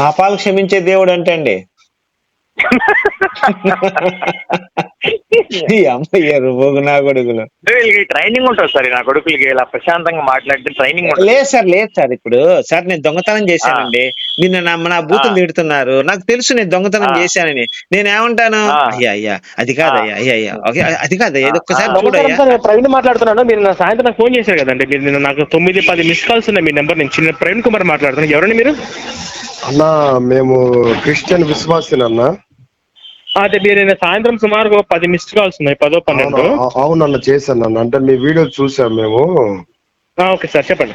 పాపాలు క్షమించే దేవుడు అంటే అండి? నా కొడుకులు. ట్రైనింగ్ ఉంటుంది సార్ నా కొడుకులకి ఇలా ప్రశాంతంగా మాట్లాడితే ట్రైనింగ్ లేదు సార్ లేదు సార్ ఇప్పుడు సార్ నేను దొంగతనం చేశానండి. నిన్న నా నా బూతులు. తిడుతున్నారు. నాకు తెలుసు నేను దొంగతనం. చేశానని. నేను ఏమంటాను. అయ్యా అయ్యా అది కాదయ్యా అయ్యా అయ్యా ఓకే అది కాదయ్యా ఇది ఒక్కసారి ప్రవీణ్ మాట్లాడుతున్నాను. మీరు నా సాయంత్రం నాకు ఫోన్ చేశారు కదండి. మీరు నిన్న నాకు తొమ్మిది పది మిస్ కాల్స్ ఉన్నాయి మీ నెంబర్. నుంచి ప్రవీణ్ కుమార్ మాట్లాడుతున్నాను. ఎవరండి మీరు? అన్నా మేము క్రిస్టియన్ విశ్వాసినన్నా అదే మీరు సాయంత్రం సుమారు పది మిస్డ్ కాల్స్ ఉన్నాయి పదో పన్నెండు. అవును? అవునన్న చేశాను అన్న. అంటే మీ వీడియో చూసాం మేము. ఆ, ఓకే సార్ చెప్పండి.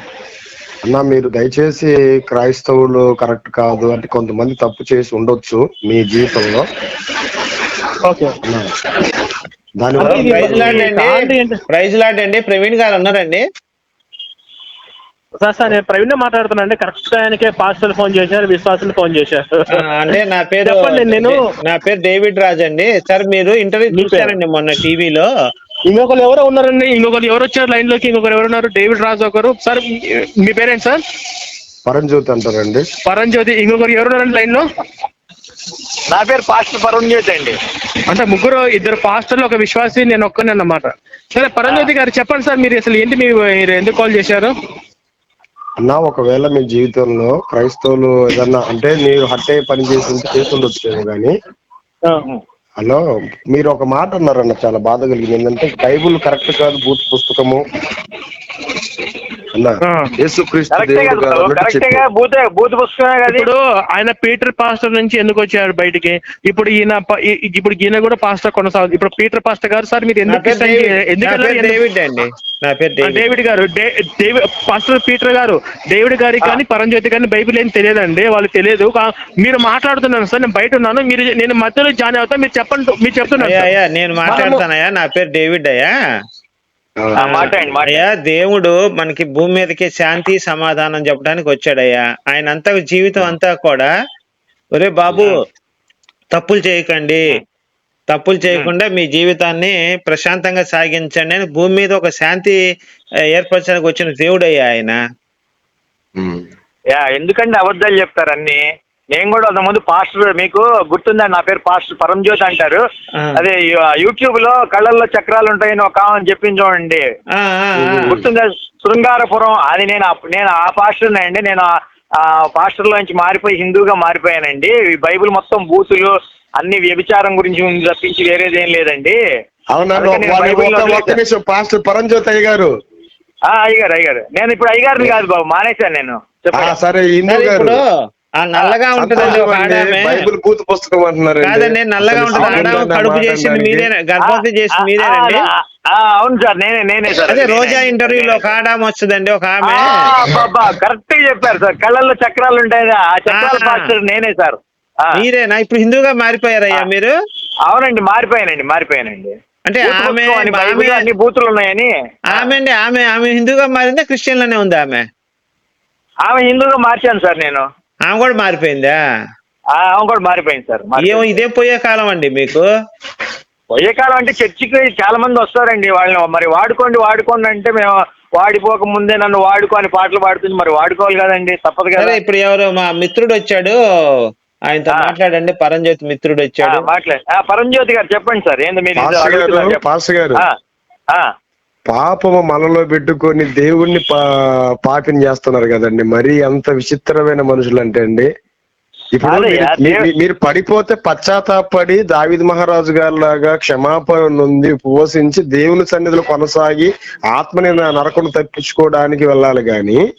అన్న మీరు దయచేసి క్రైస్తవులు కరెక్ట్ కాదు అంటే కొంతమంది తప్పు చేసి ఉండొచ్చు మీ జీవితంలో. ఓకే. ఇది ప్రైజ్ లాడ్ కాంతి అండి. ఏంటి? ప్రైజ్ లాడ్ అండి. ప్రవీణ్ గారు ఉన్నారండి. సార్ సార్ నేను ప్రవీణ్ మాట్లాడుతున్నాను అండి. కరెక్ట్ ఆయనకే పాస్టర్లు ఫోన్ చేశారు విశ్వాసులు ఫోన్ చేశారు. అంటే నా పేరు చెప్పండి, నేను- నా పేరు డేవిడ్ రాజ్ అండి. సార్ మీరు ఇంటర్వ్యూ? చూశారండి మొన్న టీవీలో. ఇంకొకరు ఎవరో ఉన్నారండి. ఇంకొకరు ఎవరు వచ్చారు లైన్లోకి? ఇంకొకరు ఎవరు ఉన్నారు? డేవిడ్ రాజు ఒకరు. సార్ మీ- పేరేంటి సార్? పరంజ్యోతి అంటారండి. పరంజ్యోతి. ఇంకొకరు ఎవరు ఉన్నారండి లైన్లో? నా పేరు పాస్టర్ పరుణ్ జ్యోతి అండి. అంటే ముగ్గురు ఇద్దరు పాస్టర్లు ఒక విశ్వాసి నేను ఒక్కనే అన్నమాట. సరే పరంజ్యోతి గారు చెప్పండి సార్ మీరు అసలు ఏంటి మీరు ఎందుకు కాల్ చేశారు? అన్న ఒకవేళ మీ జీవితంలో క్రైస్తవులు ఏదన్నా అంటే మీరు హట్టే పని చేసి ఉంటే చేసి ఉండొచ్చేమో కానీ హలో మీరు ఒక మాట అన్నారన్న చాలా బాధ కలిగింది. ఏంటంటే బైబుల్ కరెక్ట్ కాదు భూత పుస్తకము. బూత్ ఇప్పుడు ఆయన పీటర్ పాస్టర్ నుంచి ఎందుకు వచ్చారు బయటికి? ఇప్పుడు ఈయన ఇప్పుడు ఈయన కూడా పాస్టర్ కొనసాగుతుంది ఇప్పుడు పీటర్ పాస్టర్ గారు సార్ మీరు ఎందుకు డేవిడ్ ఎందుకు నా పేరు వెళ్ళారు? ఎందుకు- డేవిడ్ అండి. నా పేరు ఆ, డేవిడ్. డేవిడ్ గారు పాస్టర్ పీటర్ గారు డేవిడ్ గారికి కానీ పరంజ్యోతి కానీ బైబిల్ ఏం తెలియదండి వాళ్ళు తెలియదు. మీరు మాట్లాడుతున్నాను సార్ నేను బయట ఉన్నాను. మీరు నేను మధ్యలో జాయిన్ అవుతా మీరు చెప్పండి మీరు చెప్తున్నారు అయ్యా సార్. అయ్యా నేను మాట్లాడతానయ్యా నా పేరు డేవిడ్ అయ్యా. అయ్యా దేవుడు మనకి భూమి మీదకి శాంతి సమాధానం చెప్పడానికి వచ్చాడయ్యా. ఆయన అంతా జీవితం అంతా కూడా ఒరే బాబు తప్పులు చేయకండి. తప్పులు చేయకుండా మీ జీవితాన్ని ప్రశాంతంగా సాగించండి అని భూమి మీద ఒక శాంతి ఏర్పరచడానికి వచ్చిన దేవుడయ్యా ఆయన. యా ఎందుకంటే అబద్ధాలు చెప్తారు అన్ని? నేను కూడా అంత ముందు పాస్టర్ మీకు గుర్తుందండి నా పేరు పాస్టర్ పరంజ్యోతి అంటారు. అదే యూట్యూబ్లో కళ్ళల్లో చక్రాలు ఉంటాయని ఒక ఆమె చెప్పింది చూడండి. గుర్తుందా? శృంగారపురం అది నేను నేను ఆ పాస్టర్ అండి నేను ఆ- పాస్టర్ లోంచి మారిపోయి హిందూగా మారిపోయానండి. ఈ బైబిల్ మొత్తం బూతులు అన్ని వ్యభిచారం గురించి ఉంది తప్పించి వేరేదేం లేదండి. అవునా? ఒక్క నిమిషం పాస్టర్ పరంజ్యోతి అయ్య గారు ఆ, అయ్యగారు అయ్యగారు. నేను ఇప్పుడు అయ్యగారిని కాదు బాబు మానేశాను నేను. సరే ఆ నల్లగా ఉంటుందండి ఒక ఆడామె. బైబిల్ భూత పుస్తకం అంటున్నారు కాదండి నల్లగా ఉంటుంది ఆడామె కడుపు చేసింది మీరేనా? గర్భవతి చేసింది మీరేనండి? అవును సార్ నేనే నేనే సార్. అదే. రోజా ఇంటర్వ్యూలో ఒక ఆడామె వస్తుందండి ఒక ఆమె. కరెక్ట్గా చెప్పారు సార్. కళ్ళల్లో చక్రాలు ఉంటాయి ఆ చక్రాల. పాస్టర్ నేనే సార్. మీరేనా? ఇప్పుడు హిందూగా మారిపోయారయ్యా. మీరు? అవునండి మారిపోయానండి మారిపోయానండి. అంటే బూతు ఆమె అన్ని బూతులు ఉన్నాయని? ఆమె అండి ఆమె ఆమె హిందూగా మారిందా క్రిస్టియన్లోనే ఉంది ఆమె? ఆమె హిందూగా మార్చాను సార్ నేను. ఆమె కూడా మారిపోయిందా? ఆ, ఆమె కూడా మారిపోయింది సార్ ఏమో. ఇదే పోయే కాలం అండి మీకు? పోయే కాలం అంటే చర్చికి చాలా మంది వస్తారండి వాళ్ళని. మరి వాడుకోండి వాడుకోండి అంటే మేము వాడిపోక ముందే నన్ను వాడుకొని పాటలు పాడుతుంది. మరి వాడుకోవాలి కదండి తప్పదు కదా. ఇప్పుడు ఎవరు మా మిత్రుడు వచ్చాడు. ఆయనతో. మాట్లాడండి పరంజ్యోతి మిత్రుడు వచ్చాడు. మాట్లాడు. ఆ, పరంజ్యోతి గారు చెప్పండి సార్ ఏంది మీరు పాస్టర్ గారు పాపము మనలో పెట్టుకొని దేవుణ్ణి పా పాపిని చేస్తున్నారు కదండి. మరి అంత విచిత్రమైన మనుషులు అంటే అండి. ఇప్పుడు మీరు- పడిపోతే పశ్చాత్తాపడి దావిద్ మహారాజు గారి లాగా క్షమాపణ నొంది ఉపవసించి దేవుని సన్నిధిలో కొనసాగి ఆత్మని నా నరకను తప్పించుకోవడానికి వెళ్ళాలి గాని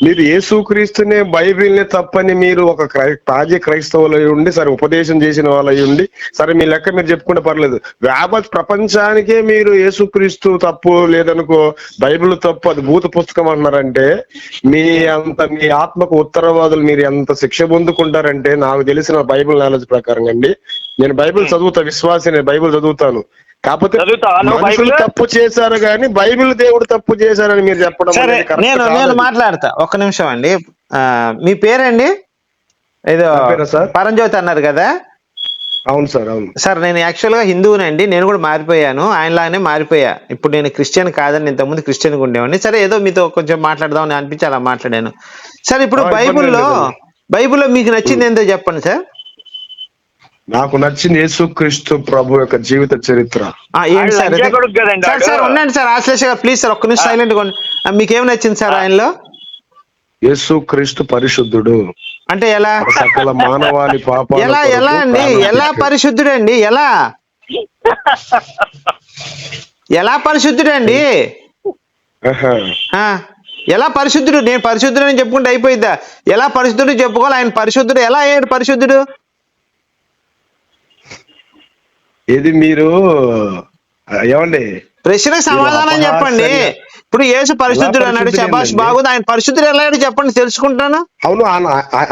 మీరు యేసుక్రీస్తునే బైబిల్ని తప్పని మీరు ఒక క్రై తాజీ క్రైస్తవులు అయి ఉండి సరే ఉపదేశం చేసిన వాళ్ళు అయి ఉండి సరే మీ లెక్క మీరు చెప్పుకుంటే పర్లేదు. వ్యాప ప్రపంచానికే మీరు యేసుక్రీస్తు తప్పు లేదనుకో బైబిల్ తప్పు అది భూత పుస్తకం అంటున్నారంటే మీ అంత మీ ఆత్మకు ఉత్తరవాదులు మీరు ఎంత శిక్ష పొందుకుంటారంటే నాకు తెలిసిన బైబిల్ నాలెడ్జ్ ప్రకారం అండి. నేను బైబిల్ చదువుతా విశ్వాసి నేను బైబిల్ చదువుతాను. కాకపోతే మనుషులు? తప్పు చేశారు కానీ బైబిల్ దేవుడు తప్పు చేశారని మీరు చెప్పడం నేను నేను. మాట్లాడతా. ఒక్క నిమిషం అండి. మీ పేరండి? ఏదో? పరంజ్యోతి అన్నారు కదా? అవును సార్ అవును. సార్ నేను యాక్చువల్గా హిందువునండి. నేను కూడా మారిపోయాను. ఆయనలాగానే మారిపోయా. ఇప్పుడు నేను క్రిస్టియన్ కాదని ఇంతకుముందు క్రిస్టియన్ ఉండేవాడిని. సరే ఏదో మీతో కొంచెం మాట్లాడదామని అనిపించి అలా మాట్లాడాను. సార్ ఇప్పుడు బైబిల్లో. బైబిల్లో మీకు నచ్చింది ఏంటో చెప్పండి సార్. నాకు నచ్చింది యేసుక్రీస్తు ప్రభు యొక్క జీవిత చరిత్ర. ఆ, ఏంటి సార్ ఉండండి సార్ ఆశ్లేష గారు ప్లీజ్ సార్ ఒక్క నిమిషం సైలెంట్గా మీకేం నచ్చింది సార్ ఆయనలో? యేసుక్రీస్తు పరిశుద్ధుడు. అంటే ఎలా? సకల మానవాళి పాపాల ఎలా ఎలా అండి? ఎలా. పరిశుద్ధుడు అండి ఎలా? ఎలా పరిశుద్ధుడు అండి ఎలా పరిశుద్ధుడు? నేను పరిశుద్ధుడు అని చెప్పుకుంటే అయిపోయిద్దా? ఎలా పరిశుద్ధుడు చెప్పుకోవాలి? ఆయన పరిశుద్ధుడు ఎలా అయ్యాడు పరిశుద్ధుడు? ఇది మీరు ఏమండి? ప్రశ్నకు సమాధానం చెప్పండి. ఇప్పుడు యేసు పరిశుద్ధుడు అన్నాడు శబాష్? బాగుంది. ఆయన పరిశుద్ధుడు ఎలా చెప్పండి తెలుసుకుంటాను. అవును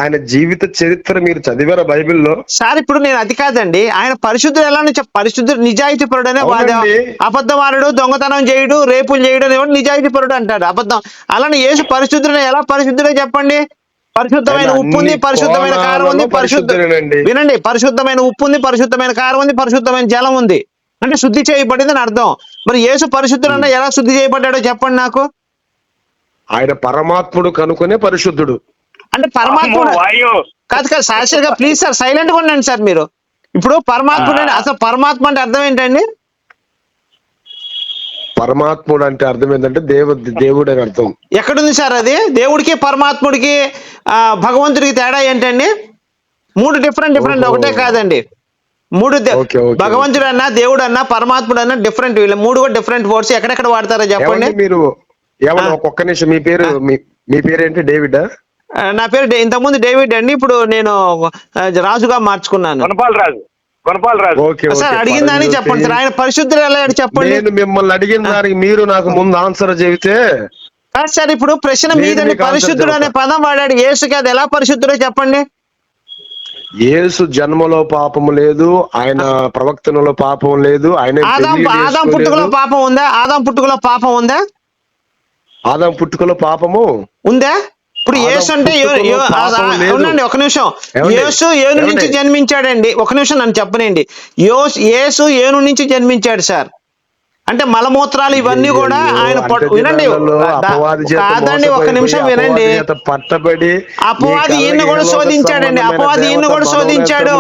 ఆయన జీవిత చరిత్ర మీరు చదివారా బైబిల్లో? సార్ ఇప్పుడు నేను అది కాదండి. ఆయన పరిశుద్ధుడు ఎలా చెప్ప పరిశుద్ధుడు నిజాయితీ పరుడు అనే వాడు. అవునండి. అబద్ధమారుడు దొంగతనం చేయడు రేపులు చేయడు అనేవాడు నిజాయితీ పరుడు అంటాడు. అబద్ధం. అలానే యేసు పరిశుద్ధుడు ఎలా పరిశుద్ధుడో చెప్పండి? పరిశుద్ధమైన ఉప్పు ఉంది పరిశుద్ధమైన కారం ఉంది పరిశుద్ధ. వినండి పరిశుద్ధమైన ఉప్పు ఉంది పరిశుద్ధమైన కారం ఉంది పరిశుద్ధమైన జలం ఉంది. అంటే శుద్ధి చేయబడింది అని అర్థం. మరి యేసు పరిశుద్ధుడు అన్న ఎలా శుద్ధి చేయబడ్డాడో చెప్పండి నాకు. ఆయన పరమాత్ముడు కనుకొనే పరిశుద్ధుడు. అంటే పరమాత్ముడు వాయు. కాదు కాదు శాస్త్రిగా ప్లీజ్ సార్ సైలెంట్గా ఉండండి సార్ మీరు. ఇప్పుడు పరమాత్ముడు అంటే అసలు పరమాత్మ అంటే అర్థం ఏంటండి? పరమాత్ముడు అంటే అర్థం ఏంటంటే దేవ దేవుడు అని అర్థం. ఎక్కడుంది సార్ అది? దేవుడికి పరమాత్ముడికి ఆ, భగవంతుడికి తేడా ఏంటండి? మూడు డిఫరెంట్ డిఫరెంట్. ఒకటే కాదండి. మూడు భగవంతుడు అన్నా దేవుడు అన్నా పరమాత్ముడు అన్నా డిఫరెంట్ వీళ్ళ మూడు కూడా డిఫరెంట్ వర్డ్స్ ఎక్కడెక్కడ వాడతారో చెప్పండి. మీరు? ఏమన్నా ఒక్కొక్క నిమిషం మీ పేరు మీ- మీ పేరు ఏంటి డేవిడ్ ఆ, నా పేరు ఇంతకుముందు డేవిడ్ అండి. ఇప్పుడు నేను రాజుగా మార్చుకున్నాను. రాజు కొనపాల రాజు. ఓకే సార్ అడిగిందని పరమజ్యోతి. చెప్పండి సార్. ఆయన పరిశుద్ధుడు ఎలా చెప్పండి. నేను మిమ్మల్ని అడిగిన దానికి మీరు నాకు ముందు ఆన్సర్ చెబితే సార్ ఇప్పుడు ప్రశ్న మీదండి పరిశుద్ధుడు అనే. పదం వాడాడు. యేసుకి అది ఎలా పరిశుద్ధుడో చెప్పండి. యేసు జన్మలో పాపము లేదు ఆయన ప్రవక్తనలో పాపం లేదు ఆయన ఆదాం పుట్టుకలో. పాపం ఉందా? ఆదాం పుట్టుకలో పాపం ఉందా? ఆదాం పుట్టుకలో పాపము ఉందా? ఇప్పుడు యేసు అంటే. ఉండండి ఒక నిమిషం? యేసు ఏను నుంచి? జన్మించాడండి. ఒక నిమిషం నన్ను చెప్పనండి యోస్ యేసు ఏను నుంచి జన్మించాడు సార్. అంటే మలమూత్రాలు ఇవన్నీ కూడా ఆయన వినండి కాదండి ఒక నిమిషం వినండి. పట్టబడి అపవాది మీ ఈయన్ని కూడా శోధించాడండి. అపవాది సంబంధమైన కూడా శోధించాడు.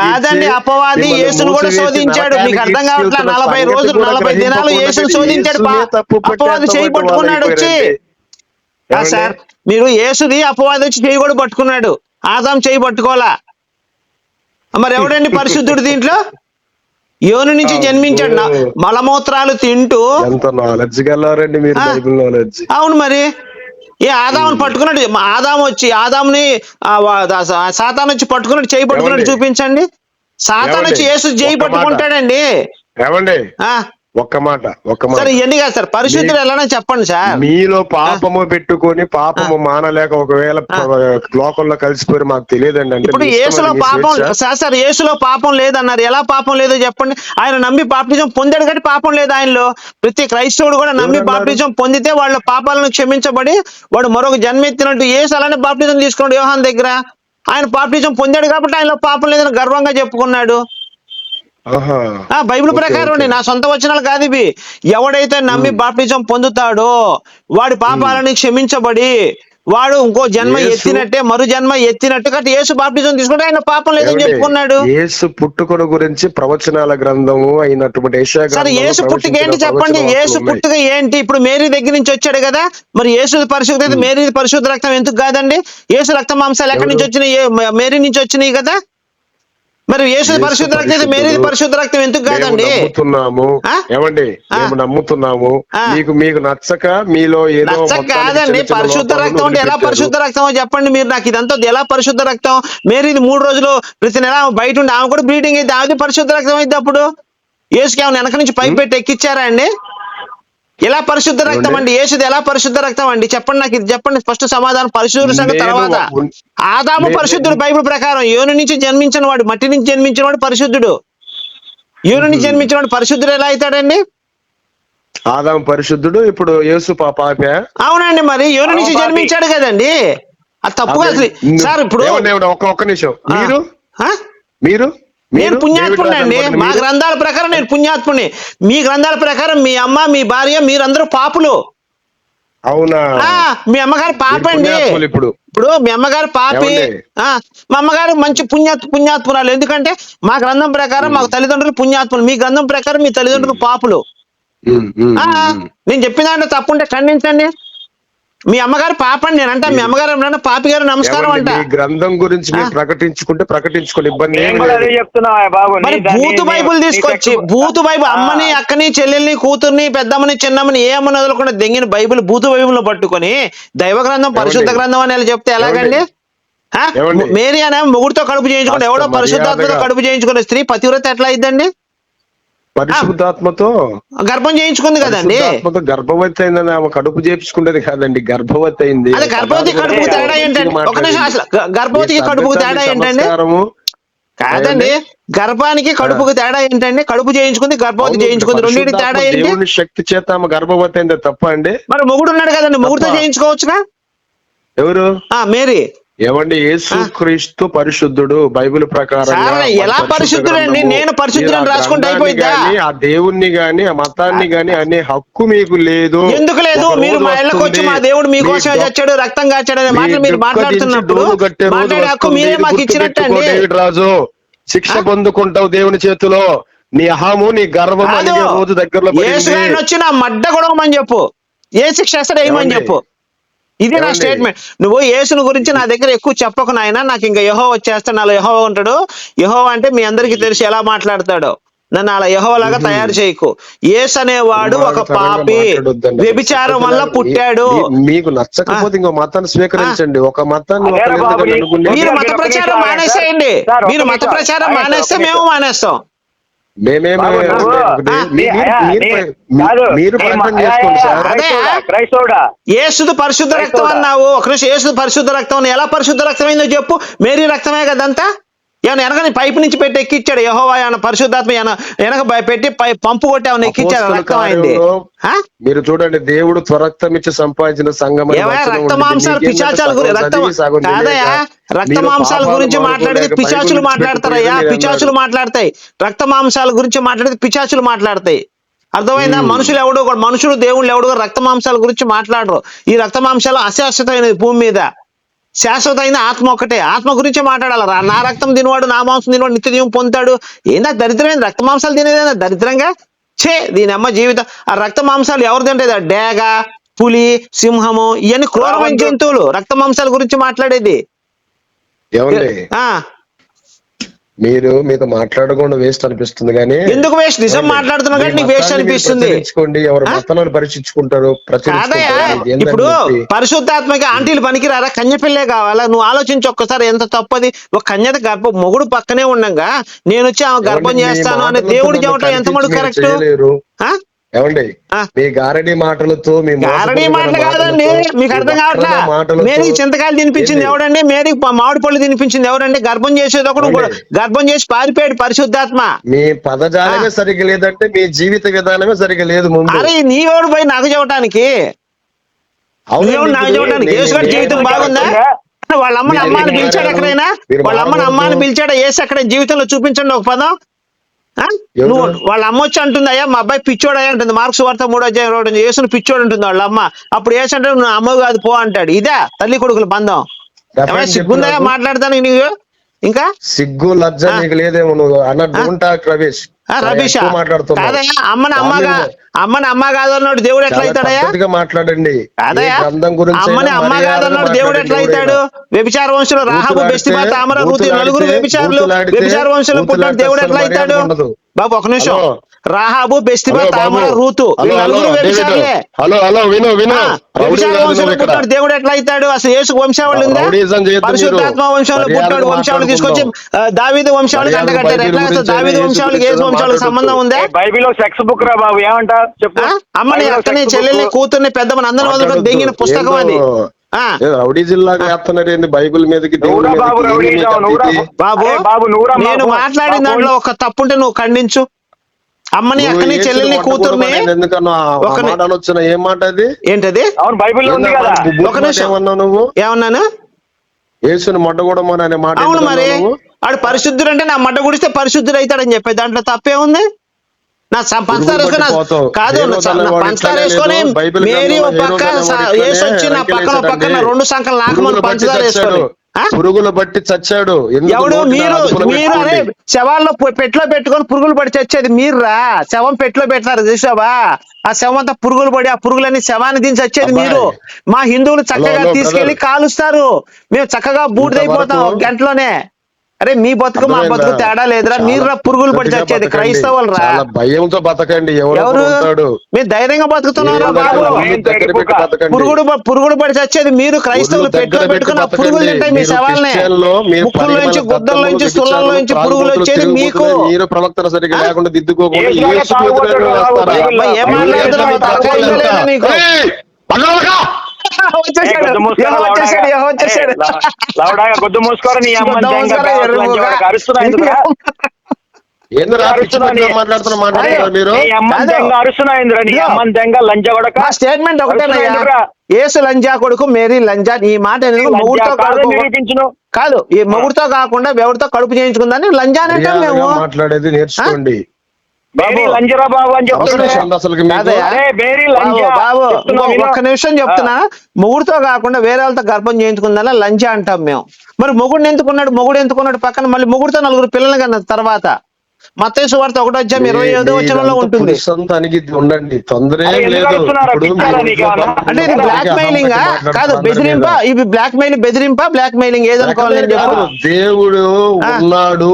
కాదండి అపవాది యేసును కూడా శోధించాడు. మీకు అర్థం కావట్లా? నలభై రోజులు నలభై దినాలు యేసును శోధించాడు. అపవాది చేయి పట్టుకున్నాడు వచ్చి. సార్. మీరు యేసుది అపవాది వచ్చి చేయి కూడా పట్టుకున్నాడు. ఆదాం చేయి పట్టుకోవాలా? మరి ఎవడండి పరిశుద్ధుడు దీంట్లో? యోని నుంచి జన్మించాడు. మలమూత్రాలు తింటూ అవును మరి. ఏ ఆదాముని పట్టుకున్నాడు? మా ఆదాం వచ్చి ఆదాముని సాతాను వచ్చి పట్టుకున్నాడు చేయి పట్టుకున్నాడు? చూపించండి. సాతాను వచ్చి? యేసు చేయి. పట్టుకుంటాడండి. ఏమండి? ఆ, ఒక్క మాట ఒక్క మాట. సరే ఇవన్నీ కాదు సార్ పరిశుద్ధుడు ఎలానో చెప్పండి సార్. మీలో పాపము పెట్టుకొని పాపము మానలేక ఒకవేళ లోకంలో కలిసిపోయి మాకు తెలియదండి అంటే ఇప్పుడు మీ పాపం. సార్ సార్ యేసులో పాపం లేదన్నారు. ఎలా పాపం లేదో చెప్పండి. ఆయన నమ్మి బాప్టిజం పొందాడు కాబట్టి పాపం లేదు ఆయనలో. ప్రతి క్రైస్తవుడు కూడా నమ్మి? బాప్టిజం పొందితే వాళ్ళ పాపాలను క్షమించబడి వాడు మరొక జన్మెత్తినట్టు యేసు అలానే బాప్టిజం తీసుకున్నాడు యోహాన్ దగ్గర. ఆయన బాప్టిజం పొందాడు కాబట్టి ఆయనలో పాపం లేదని గర్వంగా చెప్పుకున్నాడు. బైబిల్ ఓకే, ప్రకారం. నా సొంత వచనాలు కాదు ఇవి. ఎవడైతే నమ్మి బాప్టిజం పొందుతాడో వాడి పాపాలని క్షమించబడి వాడు ఇంకో జన్మ ఎత్తినట్టే మరు జన్మ ఎత్తినట్టు కాబట్టి యేసు బాప్టిజం తీసుకుంటే ఆయన పాపం లేదని? చెప్పుకున్నాడు. యేసు పుట్టుకను గురించి ప్రవచనాల గ్రంథము అయినటువంటి సరే యేసు పుట్టుక ఏంటి చెప్పండి? యేసు. పుట్టుక ఏంటి? ఇప్పుడు మేరీ దగ్గర నుంచి వచ్చాడు కదా మరి యేసు పరిశుద్ధ మేరీ పరిశుద్ధ రక్తం ఎందుకు కాదండి? యేసు రక్త మాంసాలు ఎక్కడి నుంచి? వచ్చినాయి? మేరీ నుంచి వచ్చినాయి కదా? మరి యేసు పరిశుద్ధ రక్తం అయితే మేరీ. పరిశుద్ధ రక్తం ఎందుకు కాదండి? నమ్ముతున్నాము? ఏమండి. మేము నమ్ముతున్నాము. మీకు మీకు నచ్చక మీలో ఏదో కాదండి. పరిశుద్ధ రక్తం అంటే ఎలా. పరిశుద్ధ రక్తమో చెప్పండి మీరు నాకు. ఇదంతా ఎలా పరిశుద్ధ రక్తం? మేరీది మూడు రోజులు ప్రతి నెల బయట ఉండి ఆమె కూడా బ్లీడింగ్ అయితే ఆమెది పరిశుద్ధ రక్తం అయితే అప్పుడు? యేసుకి ఆమె వెనక నుంచి పైపు పెట్టి ఎక్కిచ్చారా అండి? ఎలా పరిశుద్ధ రక్తం? అండి యేసుది ఎలా పరిశుద్ధ రక్తం అండి చెప్పండి నాకు ఇది చెప్పండి. ఫస్ట్ సమాధానం పరిశుద్ధుడు సంగతి తర్వాత. ఆదాము పరిశుద్ధుడు బైబిల్ ప్రకారం యోని నుంచి జన్మించిన వాడు మట్టి నుంచి జన్మించిన వాడు పరిశుద్ధుడు. యోని నుంచి జన్మించిన వాడు పరిశుద్ధుడు ఎలా అవుతాడండి? ఆదాం పరిశుద్ధుడు ఇప్పుడు యేసు పాపే అవునండి మరి యోని నుంచి. జన్మించాడు కదండి? అది తప్పుగా అసలు సార్ ఇప్పుడు ఒక్క నిమిషం. మీరు? ఆ? మీరు? నేను? పుణ్యాత్ముడిని అండి. మా? గ్రంథాల ప్రకారం నేను పుణ్యాత్ముని మీ గ్రంథాల ప్రకారం మీ అమ్మ మీ భార్య మీరందరూ పాపులు. అవునా? ఆ, మీ అమ్మగారు పాప అండి ఇప్పుడు. ఇప్పుడు మీ అమ్మగారు పాపి. మా అమ్మగారు మంచి పుణ్యాత్ పుణ్యాత్మురాలు. ఎందుకంటే మా గ్రంథం ప్రకారం మాకు తల్లిదండ్రులు పుణ్యాత్ములు. మీ గ్రంథం ప్రకారం మీ తల్లిదండ్రులు పాపులు. నేను చెప్పిన దాంట్లో తప్పుంటే ఖండించండి. మీ అమ్మగారు పాప అండి నేను అంటే మీ అమ్మగారు ఏమన్నా పాపి గారు నమస్కారం అంట గ్రంథం గురించి మీరు. ప్రకటించుకుంటే ప్రకటించుకోండి ఇబ్బంది మరి భూతు బైబుల్ తీసుకొచ్చి భూతు బైబుల్. అమ్మని అక్కని చెల్లెల్ని కూతుర్ని పెద్దమ్మని చిన్నమ్మని ఏ అమ్మని వదలకుండా దెంగిన బైబిల్ భూతు బైబుల్ పట్టుకొని దైవ గ్రంథం పరిశుద్ధ? గ్రంథం అని చెప్తే ఎలాగండి? మేరీ అనే మొగుడుతో కడుపు చేయించుకుంటే ఎవడో పరిశుద్ధాత్మతో. కడుపు చేయించుకునే స్త్రీ పతివ్రత ఎట్లా అయిందండి పరిశుద్ధాత్మతో గర్భం చేయించుకుంది కదండి. గర్భవతి అయిందని ఆమె కడుపు చేపించుకునేది కాదండి గర్భవతి అయింది గర్భవతి కడుపుకు తేడా ఏంటండి? ఒక నిమిషం అసలు గ- గర్భవతికి కడుపుకు తేడా ఏంటండి? కాదండి. గర్భానికి కడుపుకు తేడా ఏంటండి? కడుపు చేయించుకుంది గర్భవతి చేయించుకుంది రెండింటి తేడా ఏంటి? శక్తి చేత ఆమె గర్భవతి అయింది తప్ప అండి. మరి మొగుడు ఉన్నాడు కదండి మొగుడుతో తప్ప. చేయించుకోవచ్చుగా ఎవరు? ఆ మేరీ. ఏమండి? యేసు క్రీస్తు పరిశుద్ధుడు. బైబిల్ ప్రకారం ఎలా పరిశుద్ధుడండి? నేను పరిశుద్ధుడని రాసుకుంటే అయిపోయిద్దా? ఆ దేవుణ్ణి గాని ఆ మతాన్ని గాని అనే హక్కు మీకు లేదు. ఎందుకు లేదు? మీరు మా ఇళ్ళకి వచ్చి మా దేవుడు మీకోసమే మీ చచ్చాడు రక్తం కాచాడు అనే మాటలు మీరు మాట్లాడుతున్నప్పుడు మాట్లాడే హక్కు. మీరే మాకు ఇచ్చినట్టండి. రాజు. శిక్ష పొందుకుంటావు దేవుని చేతిలో. నీ అహము నీ గర్వం కాదు. అనే రోజు దగ్గరలో యేసు పడింది. గారిని వచ్చి నా మడ్డ గొడవమని చెప్పు. ఏ శిక్ష వేస్తాడు ఏమని? చెప్పు? ఇది నా? స్టేట్మెంట్ నువ్వు యేసుని గురించి నా దగ్గర ఎక్కువ చెప్పకు నాయన. నాకు ఇంకా యహో వచ్చేస్తా నాలో యహో ఉంటాడు. యహో అంటే మీ అందరికీ తెలిసి ఎలా మాట్లాడతాడో. నన్ను అలా యహో లాగా తయారు చేయకు. యేసు అనేవాడు ఒక పాపి. వ్యభిచారం వల్ల పుట్టాడు. మీకు నచ్చకపోతే ఇంకో మతాన్ని స్వీకరించండి. ఒక మతాన్ని మీరు మత ప్రచారం మానేసేయండి. మీరు మత. ప్రచారం మానేస్తే మేము. మానేస్తాం. ఏసుది పరిశుద్ధ రక్తం? అన్నావు. నిమిషం ఏసుది పరిశుద్ధ రక్తం అని ఎలా పరిశుద్ధ రక్తమైందో చెప్పు. మేరీ రక్తమే కదంతా? ఏమన్నా వెనక నీ పైపు నుంచి పెట్టి ఎక్కిచ్చాడు యహోవా ఏమన్నా పరిశుద్ధాత్మ వెనక పెట్టి పై పంపు కొట్టి ఏమన్నా ఎక్కిచ్చాడు? అపోస్తల రక్తం అయింది. కార్యంలో మీరు చూడండి దేవుడు త్వరక్తం ఇచ్చి సంపాదించిన సంఘం రక్త. మాంసాలు పిశాచాల గురించి రక్త తెలియక రక్త మాంసాల గురించి మాట్లాడేది పిశాచులు మాట్లాడతారయ్యా పిశాచులు. మాట్లాడతాయి రక్త మాంసాల గురించి మాట్లాడేది పిశాచులు మాట్లాడతాయి. అర్థమైందా? మనుషులు ఎవడు మనుషులు దేవుళ్ళు ఎవడు రక్త మాంసాల గురించి మాట్లాడరు. ఈ రక్త మాంసాలు అశాశ్వతమైనది భూమి మీద. శాశ్వతమైన ఆత్మ ఒకటే ఆత్మ గురించి మాట్లాడాలి నా రక్తం తినవాడు నా మాంసం తినవాడు నిత్య జీవం పొందుతాడు. ఏందా దరిద్రమైన రక్త మాంసాలు తినేదేనా దరిద్రంగా? ఛే దీని అమ్మ జీవితం. ఆ రక్త మాంసాలు ఎవరు తింటేది? డేగ పులి సింహము ఇవన్నీ క్రూరమైన. జంతువులు రక్త మాంసాల గురించి మాట్లాడేది. మీరు మీతో మాట్లాడకుండా వేస్ట్ అనిపిస్తుంది కానీ ఎందుకు వేస్ట్ నిజం మాట్లాడుతున్నా కానీ నీకు వేస్ట్ అనిపిస్తుంది. ఎవరు? మతాలను పరీక్షించుకుంటారు ఇప్పుడు. పరిశుద్ధాత్మకి ఆంటీలు పనికిరారా? కన్యపిల్లే కావాలా? నువ్వు ఆలోచించి ఒక్కసారి ఎంత తప్పది? ఒక కన్యత గర్భం మొగుడు పక్కనే ఉండంగా. నేను వచ్చి ఆమె గర్భం చేస్తాను అనే దేవుడు చెప్పటం ఎంత మడు కరెక్ట్. ఏమండి. మీ గారడి మాటలతో మీ గారడీ మాటలు కాదండి మీకు అర్థం కావట్లా? వక్రమైన మాటలతో- మేరీకి చింతకాయలు తినిపించింది? ఎవడండి? మేరీకి ప- మామిడి పళ్ళు తినిపించింది ఎవరండి? గర్భం చేసేటప్పుడు ఏమండి? గర్భం చేసి పారిపోయాడు పరిశుద్ధాత్మ. మీ పదజాలమే సరిగ్గా లేదంటే మీ జీవిత విధానమే సరిగ్గా లేదు ముందు. అరే నీ ఎవడు పోయి నాకు చెప్పడానికి అవునండి, దేవుడు నాకు ఇప్పుడు చెప్పడానికి నేను- యేసు గారి నేను- జీవితం బాగుందా? వాళ్ళ అమ్మని మీరు అమ్మాని పిలిచాడు? ఎక్కడైనా? మీరు వాళ్ళ అమ్మని పిలిచాడు? ఏసు అక్కడ జీవితంలో చూపించండి ఒక పదం? నువ్వు వాళ్ళ అమ్మ వచ్చి అంటుంది అయ్యా మా అబ్బాయి పిచ్చోడయ్యా అంటుంది మార్క్స్ వార్త మూడో అధ్యాయం యేసుని పిచ్చోడు ఉంటుంది వాళ్ళ అమ్మ. అప్పుడు ఏసు అంటే నువ్వు అమ్మ కాదు పో అంటాడు. ఇదా తల్లి కొడుకుల బంధం. సిగ్గుందయ్యా. మాట్లాడతాను నీకు? ఇంకా? సిగ్గు లజ్జ. నీకు లేదేమో నువ్వు అన్న డోంట్ టాక్ రమేష్ కాదయ్యా అమ్మని అమ్మగా అమ్మని అమ్మ కాదు అన్నాడు దేవుడు ఎట్లా అవుతాడయ్యా మాట్లాడండి. కాదయ్యా అమ్మని అమ్మ కాదన్నాడు దేవుడు ఎట్లా అవుతాడు. వ్యభిచార వంశంలో రాహబు బెస్తిమా తామర నలుగురు వ్యభిచారులు వ్యభిచార వంశంలో పుట్టిన దేవుడు ఎట్లా అవుతాడు. బాబు ఒక నిమిషం. Rahab బెస్తిమా hello Tamar. Ruth hello hello నలుగురు డేవిడ్. వ్యభిచారులే హలో హలో విను విను దేవుడు ఎట్లా అవుతాడు అసలు యేసు వంశావళి ఉందా పరిశుద్ధాత్మ. వంశంలో పుట్టాడు వంశావళి తీసుకొచ్చి దావీదు వంశావళికి అంటగట్టారు బైబిల్ ఎట్లా? గురించి దావీదు వంశావళికి యేసు వంశావళికి సంబంధం ఉందా ఏ, బైబిల్లో సెక్స్ బుక్ రా బాబు ఏమంటా చెప్పు? అమ్మని అక్కని చెల్లెల్ని. కూతుర్ని పెద్దమని వదలడం మాట్లాడొద్దు. దెంగిన పుస్తకం అది రౌడీ జిల్లాగా వేస్తున్నారు ఏంది? బైబిల్ మీదకి బాబు నేను. మాట్లాడిన దాంట్లో ఒక తప్పుంటే నువ్వు ఖండించు. అమ్మని అక్కని చెల్లెల్ని కూతుర్ని ఎందుకన్నా ఏం మాట అది? ఏంటది? ఒక నిమిషం. నువ్వు? ఏమన్నాను? యేసుని మొట్టగొడమని అనే మాట అవును మరి. నువ్వు? వాడు పరిశుద్ధుడు అంటే నా మడ్డ గుడిస్తే పరిశుద్ధుడు అవుతాడని చెప్పే దాంట్లో తప్పే ఉంది నా పంచదార వేసుకొని. కాదు పంచదార వేసుకొని మేరీ ఓ గ్రంథంలో పక్క వేసి వచ్చి నా పక్కన పక్కన. రెండు నాకమని పురుగులు బట్టి పంచదార. వేసుకొని? పురుగులు బట్టి చచ్చాడు ఎవడు మీరు మీరు పెట్టుకోండి. శవాల్లో పెట్లో పెట్టుకొని పురుగులు పడి చచ్చేది మీరురా శవం పెట్లో పెట్టారు చూసావా ఆ శవం అంతా పురుగులు పడి ఆ పురుగులన్నీ శవాన్ని దించి వచ్చేది. మీరు మా హిందువులు చక్కగా తీసుకెళ్ళి. కాలుస్తారు మేము చక్కగా బూడిదైపోతాం ఒక గంటలోనే అరే మీ బతుకు మా? బతుకు తేడా లేదురా. మీరు పురుగులు పడి చచ్చేది. క్రైస్తవులు రా భయంతో బతకండి. ఎవరు మీరు ధైర్యంగా బతుకుతున్నారా బాబు. పురుగుడు పురుగుడు పడి చచ్చేది మీరు క్రైస్తవులు. ఒళ్ళు పెట్లో దగ్గర పెట్టి పెట్టుకున్న. పురుగులు తింటాయి మీ మీరు ముక్కుల నుంచి గుద్దల నుంచి సుళ్ళల నుంచి పురుగులు వచ్చేది మీకు? మీరు ప్రవక్తన సరిగ్గా? లేకుండా దిద్దుకోకుండా ఏం వచ్చేసాడు గొడ్డు మూసుకోరా, యెహోవా వచ్చేసాడు లవడాగా. యెహోవా వచ్చేసాడు ఏ, ల- లవడాగా గొడ్డు మూసుకోరా నీ అమ్మ గొడ్డు దెంగ మూసుకోరా, గాజులు ఎర్రగా. లంచా వాడక అరుస్తున్నావు ఎందుకురా? ఏందిరా పిచ్చి పిచ్చిగా మాట్లాడుతున్నా మాట్లాడుతున్నారు మీరు నీ అమ్మ కాదు. దెంగ అరుస్తున్నావు ఎందుకురా? నీ ఇదిగో. అమ్మ దెంగ లంచ కొడక నా స్టేట్మెంట్ ఒకటేనయ్యా? యేసు లంజా కొడుకు మేరీ లంజా ఈ మాట మొగుడుతో కడుపు నిరూపించును కాదు ఈ మొగుడుతో కాకుండా ఎవరితో కడుపు చేయించుకుందని లంజా అంటాం మేము మాట్లాడేది నేర్చుకోండి లంజరా బాబు అని బాబు లంజా. ఒక్క నిమిషం చెప్తున్నా. మొగుడుతో కాకుండా వేరే వాళ్ళతో గర్భం చేయించుకుందా లంచా అంటాం మేము. మరి మొగుడిని ఎందుకున్నాడు మొగుడు ఎందుకున్నాడు పక్కన మళ్ళీ మొగుడుతో నలుగురు పిల్లలు కన్నా తర్వాత. మత్తయి సువార్త ఒకటో అధ్యాయం ఇరవై ఐదో వచనంలో ఉంటుంది. ఉండండి? అంటే ఇది బ్లాక్ మెయిలింగ్ కాదు బెదిరింప. ఇవి బ్లాక్ మెయిల్ బెదిరింప? బ్లాక్ మెయిలింగ్ ఏదనుకోవాలి నేను చెప్పు. కాదు, దేవుడు. ఉన్నాడు?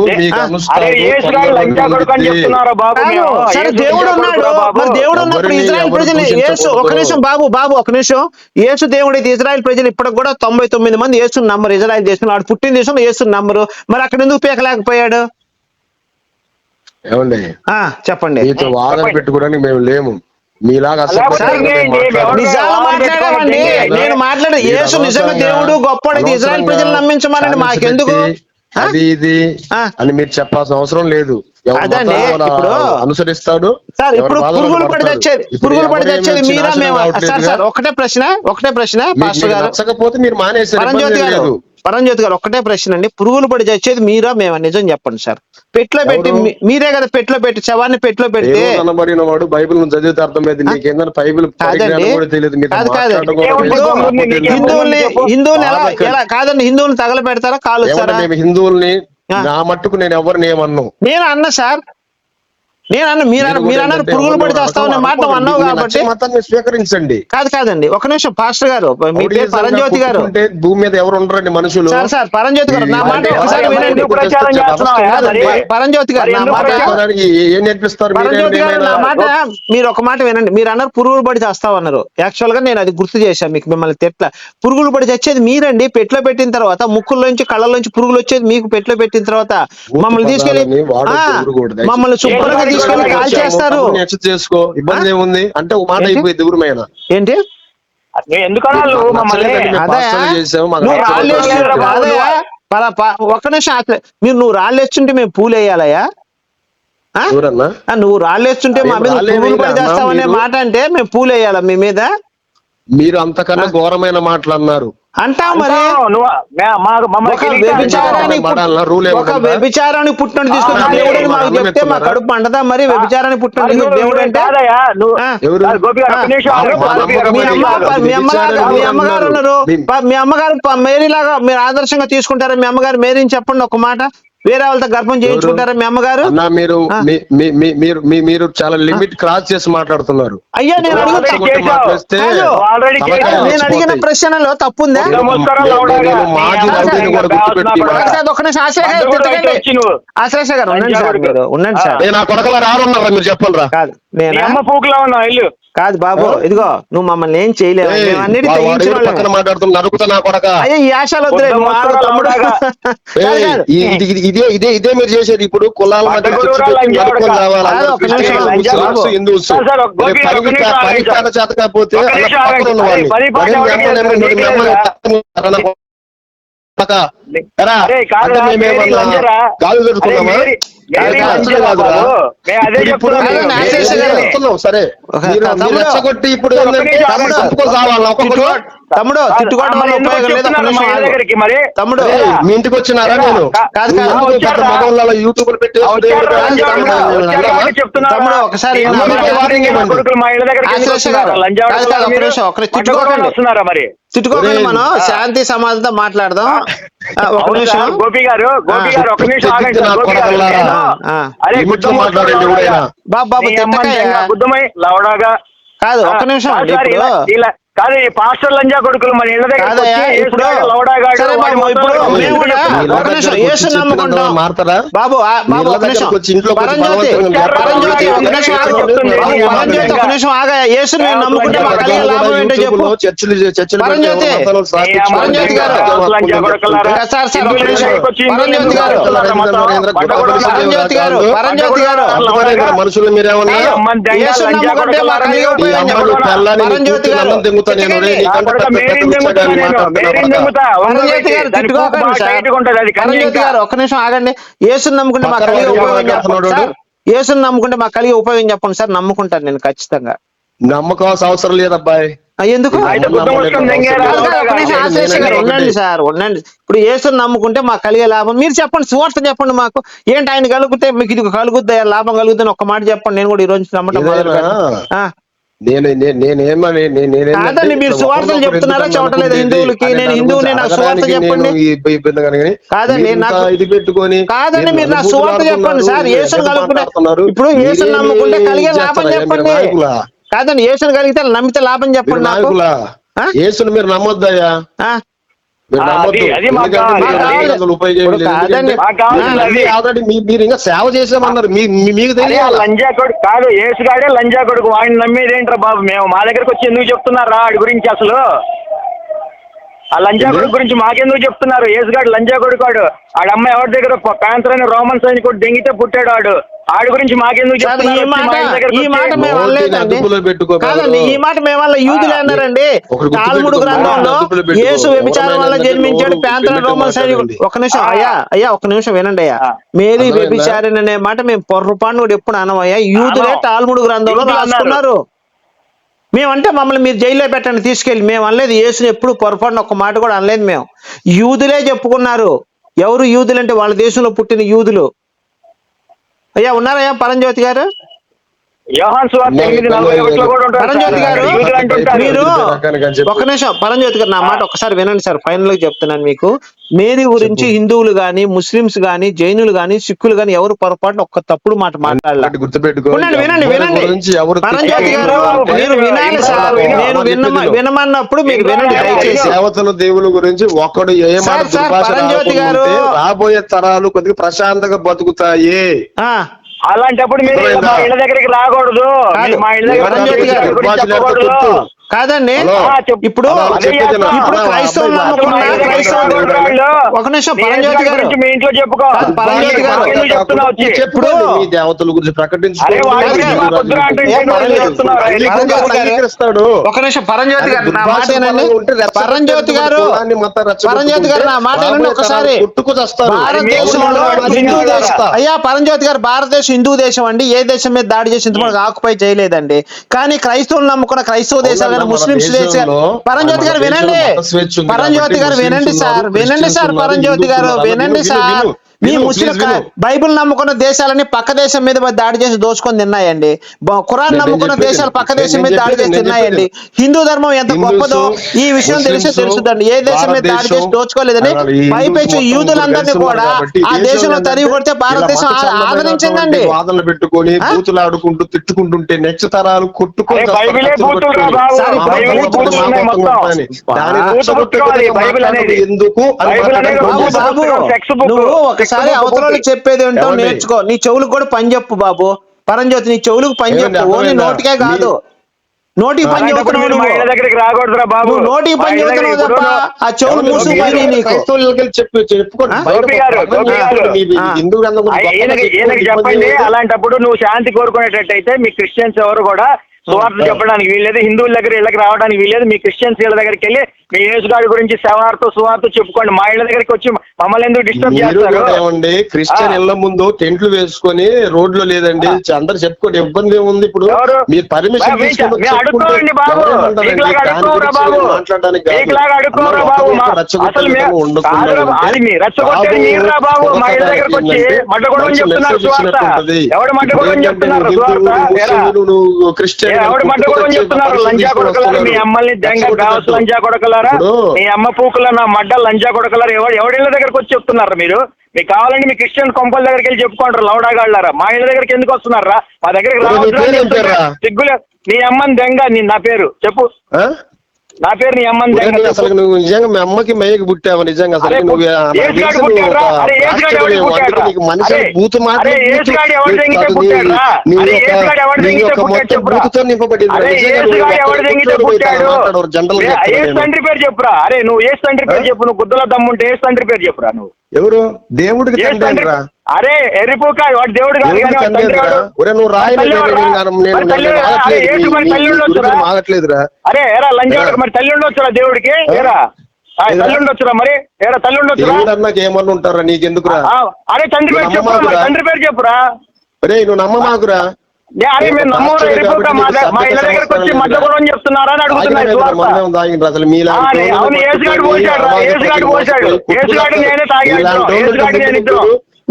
సరే దేవుడు ఉన్నాడు? మరి దేవుడు ఉన్నప్పుడు ఇజ్రాయెల్ ప్రజలు యేసు ఒక. నిమిషం బాబు బాబు ఒక నిమిషం. యేసు దేవుడు అయితే ఇజ్రాయెల్ ప్రజలు ఇప్పటికి కూడా తొంభై తొమ్మిది మంది యేసు నమ్మరు. ఇజ్రాయెల్ దేశంలో వాడు పుట్టిన దేశంలో యేసు నమ్మరు. మరి అక్కడ ఎందుకు పీకలేకపోయాడు? ఏమండి? ఆ చెప్పండి. మీతో వాదన పెట్టుకోవడానికి మేము లేము. మీలాగా నేను మాట్లాడే యేసు నిజంగా అనవసరంగా- దేవుడు గొప్పవాడు. ఇజ్రాయెల్ ప్రజలు నమ్మించమనండి. మాకెందుకు? అది ఇది ఆ. అని మీరు చెప్పాల్సిన అవసరం లేదు. అదండి, ఇప్పుడు- అనుసరిస్తాడు. సార్ ఇప్పుడు పురుగులు పడి. తెచ్చేది. పురుగులు పడి తెచ్చేది మీరా మేము. సార్ సార్ ఒకటే ప్రశ్న ఒకటే ప్రశ్న పాస్టర్ గారు. నచ్చకపోతే మీరు మానేసారు పరంజ్యోతి గారు పరంజ్యోతి గారు ఒకటే ప్రశ్న అండి. పురుగులు పడి చచ్చేది మీరా మేమా? నిజం చెప్పండి సార్. పెట్లో పెట్టి మీరే కదా పెట్లో పెట్టి శవాన్ని పెట్లో పెడితే అనబడిన వాడు బైబిల్ను చదివితే అర్థమైంది. నీకేందని బైబిల్ హిందువుల్ని చెప్పు. హిందువుల్ని ఎలా. ఎలా కాదండి హిందువుల్ని తగలబెడతారా? కాలు ఏమంటే వస్తారా? మేము హిందువుల్ని. నా మట్టుకు నేను ఎవరిని ఏమన్ను? నేను అన్నా సార్ నేను అన్న మీరు అన్న- మీరు అన్నారు పురుగులు పడి చేస్తామనే మాట అన్నావు కాబట్టి మతాన్ని స్వీకరించండి. కాదు కాదండి ఒక నిమిషం పాస్టర్ గారు మీ పేరు పరంజ్యోతి గారు. భూమి మీద ఎవరు ఉండరండి మనుషులు? సార్ సార్ పరంజ్యోతి గారు నా మాట మరి ఒకసారి వినండి. పరంజ్యోతి గారు మరి నా మాట ఏం నేర్పిస్తారు మీరేం పరంజ్యోతి గారు నా? మాట మీరు ఒక మాట వినండి. మీరు అన్నారు పురుగులు పడి చేస్తామన్నారు యాక్చువల్గా నేను అది గుర్తు చేశాను మీకు మిమ్మల్ని తెట్ల. పురుగులు పడి చచ్చేది మీరండి. పెట్లో పెట్టిన తర్వాత ముక్కుల్లోంచి కళ్ళలోంచి పురుగులు వచ్చేది మీకు పెట్లో పెట్టిన తర్వాత మమ్మల్ని తీసుకెళ్ళి ఊరుకోవద్దు. మమ్మల్ని శుభ్రంగా వాడికి కాల్ చేస్తారు. చేసుకో. ఇబ్బంది ఏముంది? అంటే ఒక మాట ఏంటి? అయిపోయింది ఏంటి? కాదయా పలా- ప- ఒక్క నిమిషం. మీరు నువ్వు రాళ్ళు వేస్తుంటే మేము పూలు వేయాలయా ఆ? ఎవరన్నా? ఆ, నువ్వు రాళ్ళు వేస్తుంటే మా మీద చేస్తామనే మీరు- మాట అంటే మేము పూలు వేయాలా మీ మీద? మీరు అంతకన్నా ఘోరమైన మాటలు అన్నారు. అంటాం మరి? అంటావు, నువ్వు మే- మాకు మమ్మల్ని ఒక కిరీటాలు వ్యభిచారానికి చేస్తావు. పడాలా? రూల్ పుట్- ఒక ఏముంటుందా? వ్యభిచారానికి పుట్టినట్టు దేవుడు మరి మాకు చెప్తే మా? కడుపు మరి? మరి పుట్టినట్టు దేవుడు అంటే? మా అమ్మగారు మీ అమ్మగారు ఉన్నారు? మీ- అమ్మగారు మేరీ లాగా మీరు ఆదర్శంగా తీసుకుంటారా? మీ అమ్మగారు మేరీని చెప్పండి ఒక మాట. వేరే వాళ్ళతో గర్భం చేయించుకుంటారా మీ అమ్మగారు? అన్నా మీరు ఆ. మీ- మీ- మీ- మీరు మీ- మీరు చాలా లిమిట్ క్రాస్ చేసి మాట్లాడుతున్నారు. అయ్యా నేను. నేను అడిగిన. ప్రశ్నలో గారు నువ్వు. ఆశ్రయ గారు ఉండండి సార్ ఉండండి సార్. కొడకల మీరు కాదు నీ నేను అమ్మ పూకులో ఉన్నావు ఇల్లు కాదు బాబు ఇదిగో నువ్వు మమ్మల్ని ఏం చేయలేవు. ఏయ్, మేము అన్నిటి వాడు తెగించిన ఎవరు పక్కన వాళ్ళమే. మాట్లాడుతున్నా నరుకుతా నా కొడక. అయ్యో ఈ ఆశలు వద్దులే పొద్దు నువ్వు ఆగు మొత్తం తమ్ముడు లౌడాగా. కాదు, ఏయ్, కాదు. ఈ- ఇది- ఇది- ఇదే మీరు చేసేది ఇప్పుడు కులాల. చేత కాకపోతే గాలి. చెప్తున్నావు? సరే. ఒక మీరు. రెచ్చగొట్టి ఇప్పుడు ఏంటంటే నిమిషం తమ్ముడు తిట్టుకోవడం వల్ల ఉపయోగం లేదు? తమ్ముడు మీ ఇంటికి వచ్చినారా నేను కాదు, కాదు. మగవాళ్ళ యూట్యూబ్ పెట్టి? తమ్ముడు, వచ్చారా? చెప్తున్నారా? తమ్ముడు, ఒకసారి తిట్టుకోకండి. మనం. శాంతి సమాధానంతో మాట్లాడదాం. అవును? నిమిషం. గోపి గారు గోపి. గారు ఒక్క నిమిషం ఆగండి గోపి గారు. అరే లిమిట్లో గుద్దం మాట్లాడండి వస్తున్నాడు ఎవడైనా. బాబు బాబు నీ అమ్మ తిట్టకయ్యా నిజంగా గుద్దమై లవడాగా. కాదు ఒక్క ఆ, నిమిషం ఇప్పుడు. కాదు ఈ పాస్టర్ లంజా కొడుకులు మన ఇళ్ళ దగ్గర కాదయ్యా ఇప్పుడు సరే బాబు ఇప్పుడు మేము కూడా ఒక నిమిషం యేసు నమ్ముకుంటాం మారతారా? బాబు ఆ, బాబు ఒక నిమిషం. పరంజ్యోతి పరంజ్యోతి ఒక నిమిషం ఆగు. బాబు, పరంజ్యోతి ఒక నిమిషం. ఆగా. యేసు మేము నమ్ముకుంటే మాకు కలిగే లాభం ఏంటో చెప్పు. చర్చలు చర్చలు పరంజ్యోతి, పరంజ్యోతి గారు. సార్ సార్ ఒక నిమిషం పరంజ్యోతి గారు. పరంజ్యోతి గారు పరంజ్యోతి గారు మనుషులు మీరేమన్నా యేసు నమ్ముకుంటే కలిగే పరంజ్యోతి గారు నేను ఒక్క నిమిషం ఆగండి. యేసుని నమ్ముకుంటే మాకు కలిగే ఉపయోగం చెప్పండి మాట్లాడుతున్నాడు. సార్. యేసుని నమ్ముకుంటే మాకు కలిగే ఉపయోగం చెప్పండి సార్. నమ్ముకుంటాను నేను ఖచ్చితంగా. నమ్మకం అవసరం లేదబ్బాయి ఎందుకు? ఉండండి సార్ ఉండండి. ఇప్పుడు యేసుని నమ్ముకుంటే మాకు కలిగే లాభం. మీరు చెప్పండి సువార్త చెప్పండి మాకు. ఏంటి ఆయన కలిగితే మీకు ఇది కలుగుద్దా లాభం కలుగుద్దని ఒక్క మాట చెప్పండి. నేను కూడా ఈ రోజు నమ్మటం నేను నే- నేనేమని నే- కాదండి, మీరు సువార్తలు చెప్తున్నారా, అనుకుంటేది హిందువులకి? నేను హిందువునే, నాకు సువార్త చెప్పండి. ఇబ్బంది కనుక కాదండి, నాకు- ఇది పెట్టుకొని కాదండి మీరు నా సువార్త చెప్పండి సార్ యేసుని కలుపుకుంటే. ఇప్పుడు యేసుని నమ్ముకుంటే కలిగే లాభం చెప్పండి? కాదండి యేసుని కలిగితే నమ్మితే లాభం చెప్పండి నాకు? యేసుని మీరు నమ్మొద్దయ్యా మీరు ఇంకా సేవ చేసామన్నారు. మీకు తెలియాలి? లంజా కొడుకు కాదు ఏసుగాడే లంజా కొడుకు. వాడిని నమ్మేది ఏంట్రా బాబు మేము? మా దగ్గరకు వచ్చి ఎందుకు చెప్తున్నారా ఆడి గురించి అసలు? ఆ లంజా కొడుకు గురించి మాకెందుకు చెప్తున్నారు ఏసుగాడు లంజా కొడుకు వాడు ఆడ అమ్మాయి ఎవరి దగ్గర ప్యాంతర్ అయిన రోమన్ సైనికుడు దెంగితే పుట్టాడు ఆడు ఆడి గురించి మాకెందుకు ఈ చెప్తున్నారు మాట ఈ? మాట మేము అనలేదండి అదుపులో పెట్టుకో కాదండి ఈ మాట మేము వల్ల యూదులే అన్నారండి తాల్ముడు గ్రంథంలో. యేసు వ్యభిచారం వల్ల జన్మించాడు ప్యాంతర రోమన్ సైనికుడు. ఒక నిమిషం. అయ్యా అయ్యా ఒక నిమిషం వినండి అయ్యా. మేరీ? వ్యభిచారిణి అనే మాట మేము పొర్రపాటు కూడా ఎప్పుడు అనమయ్యా యూదులే అనం. తాల్ముడు గ్రంథంలో. రాసుకున్నారు మేమంటే మమ్మల్ని మీరు జైల్లో పెట్టండి తీసుకెళ్ళి. మేము అనలేదు యేసుని ఎప్పుడు పొరపాటున ఒక్క మాట కూడా అనలేదు మేము. యూదులే చెప్పుకున్నారు. ఎవరు యూదులు అంటే వాళ్ళ దేశంలో పుట్టిన యూదులు. అయ్యా ఉన్నారయ్యా పరంజ్యోతి గారు? మీరు. ఒక నిమిషం పరంజ్యోతి గారు నా మాట ఒకసారి వినండి సార్. ఫైనల్గా చెప్తున్నాను మీకు. మేరీ గురించి హిందువులు గాని ముస్లిమ్స్ గాని జైనులు గాని సిక్కులు గాని ఎవరు పొరపాటు ఒక్క తప్పుడు మాట మాట్లాడాల? ఒకటి గుర్తుపెట్టుకో. వినండి వినండి పరంజ్యోతి గారు. మీరు వినాలి సార్. నేను విను. వినమ వినమన్నప్పుడు మీరు వినండి విను. దయచేసి. దేవతల దేవుల గురించి ఒకడు ఏ మాట పరంజ్యోతి గారు. రాబోయే తరాలు కొద్దిగా ప్రశాంతంగా బతుకుతాయి. ఆ, అలాంటప్పుడు మీరు? మా ఇళ్ళ దగ్గరికి రాకూడదు. మీరు మా ఇళ్ళ దగ్గర చెప్పకూడదు. కాదండి. ఇప్పుడు ఇప్పుడు క్రైస్తవులు నమ్ముకున్న. ఒక నిమిషం పరంజ్యోతి గారు. మీ ఇంట్లో చెప్పుకో. పరంజ్యోతి? ఇప్పుడు మీ దేవతల గురించి పరంజ్యోతి పరంజ్యోతి ఒక నిమిషం పరంజ్యోతి నా మాట రెచ్చగొట్టే పరంజ్యోతి గారు పరంజ్యోతి గారు నా మాట ఏనండి? రాబోయే ఒకసారి. భారతదేశంలో హిందూ దేశం. అయ్యా పరంజ్యోతి గారు భారతదేశం హిందూ దేశం అండి. ఏ దేశం మీద దాడి చేసి ఇంతవరకు ఆకుపై చేయలేదండి. కానీ క్రైస్తవులు నమ్ముకున్న క్రైస్తవ దేశాలు ముస్లింస్ దేశాలు దేశంలో పరంజ్యోతి గారు వినండి. పరంజ్యోతి గారు వినండి సార్ వినండి సార్ పరంజ్యోతి గారు వినండి. సార్. మీ ముస్లిం. బైబిల్ నమ్ముకున్న దేశాలని పక్క దేశం మీద దాడి చేసి దోచుకొని తిన్నాయండి ఖురాన్ నేను నమ్ముకున్న దేశాలు పక్క దేశం మీద దాడి చేసి నేను తిన్నాయండి. హిందూ ధర్మం ఎంత గొప్పదో ఈ విషయం తెలిసి తెలుసుదండి ఏ దేశం మీద దాడి చేసి దోచుకోలేదని పైపెచ్చు యూదులందరినీ కూడా ఆ దేశంలో తరిగి కొడితే భారతదేశం ఆదరించిందండి వాదనలు పెట్టుకొని? బూతులు ఆడుకుంటూ తిట్టుకుంటుంటే నెక్స్ట్ తరాలు కొట్టుకొని. ఎందుకు. నువ్వు సెక్స్ అవతల ఉంది. చెప్పేది ఏంటో? నేర్చుకో. నీ చెవులకు కూడా పని చెప్పు బాబు. పరంజ్యోతి నీ చెవులకు పని చెప్పు. ఓన్లీ? నోటికే కాదు. నోటికి పని చెబుతున్నావు మా నువ్వు. ఇళ్ళ దగ్గరికి రాకూడదురా బాబు. నువ్వు నోటికి పని చెబుతున్నావు తప్ప ఆ చెవులు మూసుకుపోయి మీరు నీకు. చెప్పు చెప్పుకోండి. అలాంటప్పుడు నువ్వు శాంతి కోరుకునేటట్టయితే మీ క్రిస్టియన్స్ ఎవరు కూడా సువార్త చెప్పడానికి వీల్లేదు. హిందువుల దగ్గర ఇళ్ళకి రావడానికి వీల్లేదు. మీ క్రిస్టియన్స్ ఇళ్ళ దగ్గరికి వెళ్ళి మీ యేసుగాడి గురించి సేవార్తో సువార్త చెప్పుకోండి. మా ఇళ్ళ దగ్గరికి వచ్చి మమ్మల్ని ఎందుకు డిస్టర్బ్ చేస్తారు? ఏమండి క్రిస్టియన్ ఆ. ఇళ్ళ ముందు టెంట్లు వేసుకొని రోడ్లు లేదండి. అందరు చెప్పుకోండి. ఇబ్బంది ఏముంది ఇప్పుడు? మీరు పర్మిషన్ అడుక్కోండి బాబు. అడుక్కోరా బాబు? మీకులాగా అడుక్కోరా బాబు? మా- అసలు మేము కాదురా, అది మీ రెచ్చగొట్టేది మీరురా బాబు? మా ఇళ్ళ దగ్గరకు వచ్చి మడ్డగొడవని చెప్తున్నారు సువార్త. ఎవడు మడ్డగొడవని చెప్తున్నారు సువార్త? ఏరా? ఎవడు మడ్డగొడవని చెప్తున్నారు. లంజా కొడకలారా? మీ అమ్మల్ని దెంగ గావస్ లంజా కొడకలారా? మీ అమ్మ పూకుల నా మడ్డ లంజా కొడకలారా? ఎవడు ఎవడిళ్ళ దగ్గరకు వచ్చి చెప్తున్నారు మీరు? మీకు కావాలంటే మీ క్రిస్టియన్ కొంపల దగ్గరికి వెళ్ళి చెప్పుకుంటారు లౌడాగాళ్ళారా మా ఇళ్ళ దగ్గరికి ఎందుకు వస్తున్నారా? మా దగ్గరికి రావద్దు? సిగ్గులే నీ అమ్మని దెంగ నీ నా పేరు చెప్పు. నా పేరు నీ చెప్పు. అసలు నువ్వు నిజంగా మీ అమ్మకి మేయకి పుట్టావు నిజంగా అసలు? నువ్వు నాకు మనిషి బూతు? బూతుతో నింపబడింది జనరల్ తండ్రి పేరు చెప్పురా. అరే నువ్వు ఏ తండ్రి పేరు చెప్పు నువ్వు గుద్దల దమ్ముంటే ఏ తండ్రి పేరు చెప్పురా నువ్వు. ఎవరు దేవుడికి తండ్రి రా అరే ఎర్రిపోక వాడు దేవుడు. ఒరే నువ్వు రాయి మరి తల్లి నేను ఎవరురా? నేను- నేను- మరి తల్లి నేను ఎవరురా? అరే ఆగట్లేదు. ఏసు మరి నీ- తల్లి నీ ఉండొచ్చురా? గురించి ఆగట్లేదురా అరే ఏరా? మరి తల్లి ఉండొచ్చురా దేవుడికి ఏరా? తల్లి ఉండొచ్చురా మరి ఏరా తల్లి అన్నాక ఏమన్నా ఉంటారా నీకెందుకురా అరే తండ్రి పేరు చెప్పురా. తండ్రి పేరు చెప్పురా ఒరే నువ్వు నమ్మమాకురా అసలు? మీలాంటి.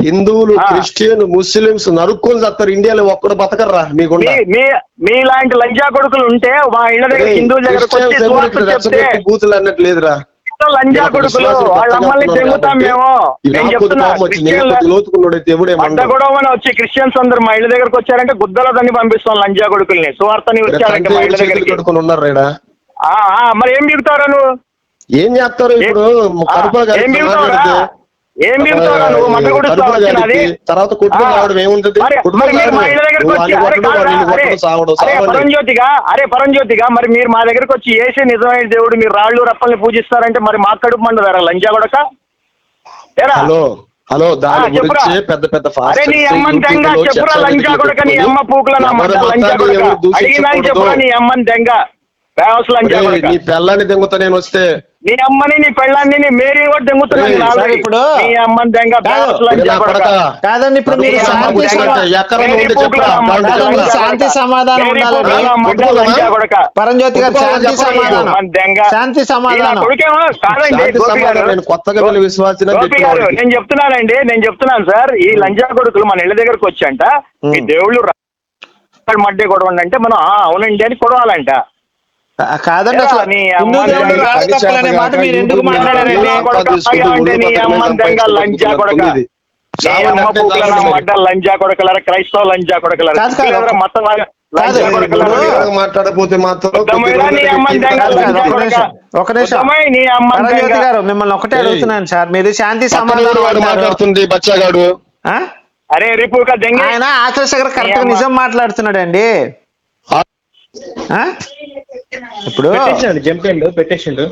హిందువులు. క్రిస్టియన్ ముస్లిమ్స్ నరుక్కొని చస్తారు. ఇండియాలో ఒక్కడు బతకర్రా మీకుండా. మీ మీ మీలాంటి లంజా కొడుకులు ఉంటే మా ఇళ్ళ దగ్గర హిందువుల రెచ్చగొట్టి బూతులు అన్నట్టు లేదురా. లంజా కొడుకులు వాళ్ళ అమ్మల్ని తెంగుతాం మేము నేను చెప్తున్నా కోపం వచ్చింది. నేను క్రిస్టియన్ల- కొద్ది లోతుకున్నాడైతే ఎవడే అడ్డ మండడు. గొడవని వచ్చి క్రిస్టియన్స్ అందరు మా ఇళ్ళ దగ్గరకు వచ్చారంటే గుద్దల దాన్ని పంపిస్తాం లంజా కొడుకుల్ని సువార్తని వచ్చారంటే తండ్రి మా ఇళ్ళ చేతులు దగ్గరికి ఉన్నారు ఈడ. ఆ, ఆ, మరి ఏం బిగుతారా నువ్వు ఏం చేస్తారు ఇప్పుడు ఏం బిగుతావురా నువ్వు? వచ్చినది తర్వాత ఏముంటది. పరంజ్యోతిగా అరే పరంజ్యోతిగా మరి మీరు మా దగ్గరకు వచ్చి ఏసే నిజమైన దేవుడు మీరు రాళ్ళు రప్పల్ని పూజిస్తారంటే మరి మా కడుపు మండదారా లంజా కొడక? హలో హలో దాని. గురించి పెద్ద పెద్ద అరే నీ అమ్మని దెంగ చెప్పురా లంజా కొడక నీ అమ్మ పూకుల నా లంజా కొడక. అడిగినాని చెప్పురా నీ అమ్మని దెంగ లంజా కొడక నీ పిల్లని దెంగుతా నేను వస్తే నీ అమ్మని నీ పెళ్ళాన్ని నీ మేరీ కూడా దెంగుతున్నాను. ఇప్పుడు నీ అమ్మని దెంగ వేవస్ లంజా నా కొడక కొడకా. కాదండి ఇప్పుడు మీరు శాంతి. సమాధానం. పరంజ్యోతి గారు శాంతి. సమాధానం. శాంతి సమాధానం. నేను కొత్తగా వెళ్ళి నేను చెప్తున్నానండి నేను చెప్తున్నాను సార్ ఈ లంజా కొడుకులు మన ఇళ్ళ దగ్గరకు వచ్చంట ఈ దేవుళ్ళు రా- మధ్య కొడవండి అంటే మనం "ఆ, అవునండి అని కొడవాలంట కాదండి అసలు క్రైస్తవ లంజా కొడకలరా? మాత్రం ఒక. నిమిషం. గారు మిమ్మల్ని ఒకటే. అడుగుతున్నాను సార్. మీరు శాంతి సమాధానం. మాట్లాడుతుంది బచ్చాగాడు? అరే దెంగ ఆయన ఆకాశ గారు కరెక్ట్. నిజం మాట్లాడుతున్నాడండి. ఆ? ఇప్పుడు పెట్టేసాడు జంపిండు పెట్టేసిండు.